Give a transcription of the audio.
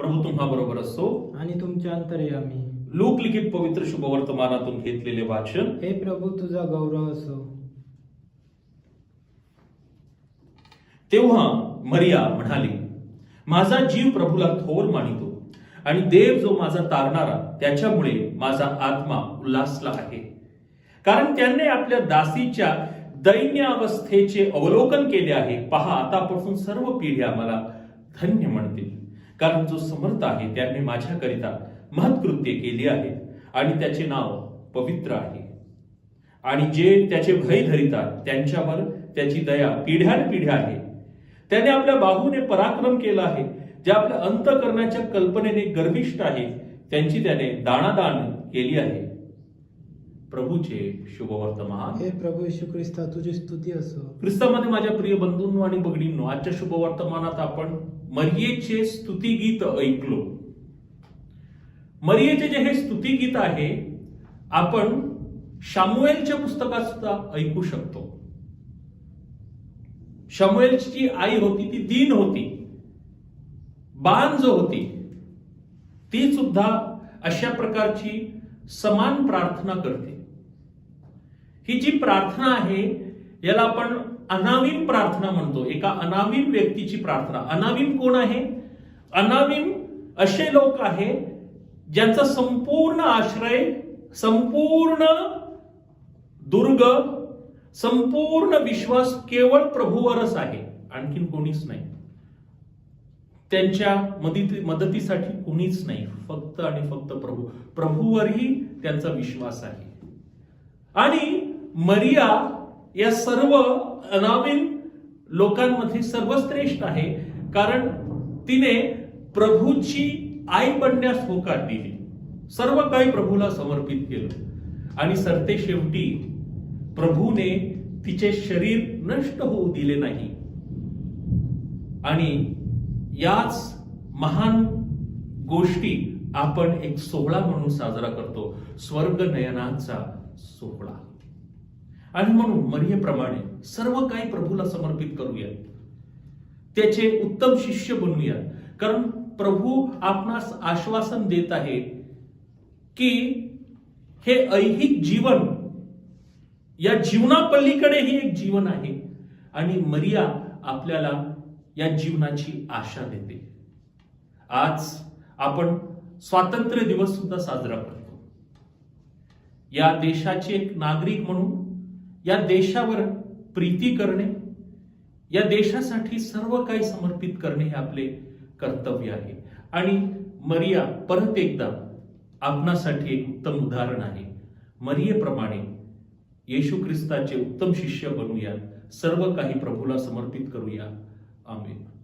प्रभू तुम्हा बरोबर असो. आणि तुमच्या अंतर्यामी लोक लिखित पवित्र शुभवर्तमानातून घेतलेले वाचन. हे प्रभू तुझा गौरव असो. तेव्हा मरिया म्हणाली माझा जीव प्रभूला थोर मानितो आणि देव जो माझा तारणारा त्याच्यामुळे माझा आत्मा उल्हासला आहे. कारण त्याने आपल्या दासीच्या दैन्य अवस्थेचे अवलोकन केले आहे. पहा आतापासून सर्व पिढ्या मला धन्य म्हणतील. कारण जो समर्थ आहे त्याने माझ्याकरिता महत्कृत्य केली आहेत आणि त्याचे नाव पवित्र आहे. आणि जे त्याचे भय धरितात त्यांच्यावर त्याची दया पिढ्यानपिढ्या आहे. त्याने आपल्या बाहूने पराक्रम केला आहे जे आपल्या अंत करण्याच्या कल्पनेने गर्विष्ठ आहे. त्यांची त्याने दाणादान केली आहे. प्रभूचे शुभवर्तमान. हे प्रभू येशू ख्रिस्ता तुझी स्तुती असो. ख्रिस्तामध्ये माझ्या प्रिय बंधूंनो आणि भगिनींनो आजच्या शुभवर्तमानात आपण मरियेचे स्तुतिगीत ऐकलो. मरियेचे जे हे स्तुतिगीत आहे आपण शामुएलच्या पुस्तकात सुद्धा ऐकू शकतो. शमुएलची जी आई होती ती दीन होती बाण जो होती ती सुद्धा अशा प्रकारची समान प्रार्थना करते. ही जी प्रार्थना आहे याला आपण अनाविम प्रार्थना म्हणतो. एका अनाविम व्यक्तीची प्रार्थना. अनाविम कोण आहे? अनाविम असे लोक आहे ज्यांचा संपूर्ण आश्रय संपूर्ण दुर्ग संपूर्ण विश्वास केवळ प्रभूवरच आहे. आणखीन कोणीच नाही. त्यांच्या मदती मदतीसाठी कोणीच नाही. फक्त आणि फक्त प्रभू. प्रभूवरही त्यांचा विश्वास आहे. आणि मरिया या सर्व अनाविल लोकांमध्ये सर्वश्रेष्ठ आहे. कारण तिने प्रभूची आई बनण्यास होकार दिली. सर्व काही प्रभूला समर्पित केलं. आणि सरते शेवटी प्रभूने तिचे शरीर नष्ट होऊ दिले नाही. आणि याच महान गोष्टी आपण एक सोहळा म्हणून साजरा करतो स्वर्ग नयनांचा सोहळा. आणि म्हणून मरियेप्रमाणे सर्व काही प्रभूला समर्पित करूयात. त्याचे उत्तम शिष्य बनूयात. कारण प्रभू आपणास आश्वासन देत आहे की हे ऐहिक जीवन या जीवनापलीकडेही एक जीवन आहे. आणि मरिया आपल्याला या जीवनाची आशा देते. आज आपण स्वातंत्र्य दिवस सुद्धा साजरा करतो. या देशाचे एक नागरिक म्हणून या देशावर प्रीती करणे या देशासाठी सर्व काही समर्पित करणे हे आपले कर्तव्य आहे. आणि मरिया परत एकदा आपणासाठी एक उत्तम उदाहरण आहे. मरियेप्रमाणे येशू ख्रिस्ताचे उत्तम शिष्य बनूया सर्व काही प्रभूला समर्पित करूया Amém.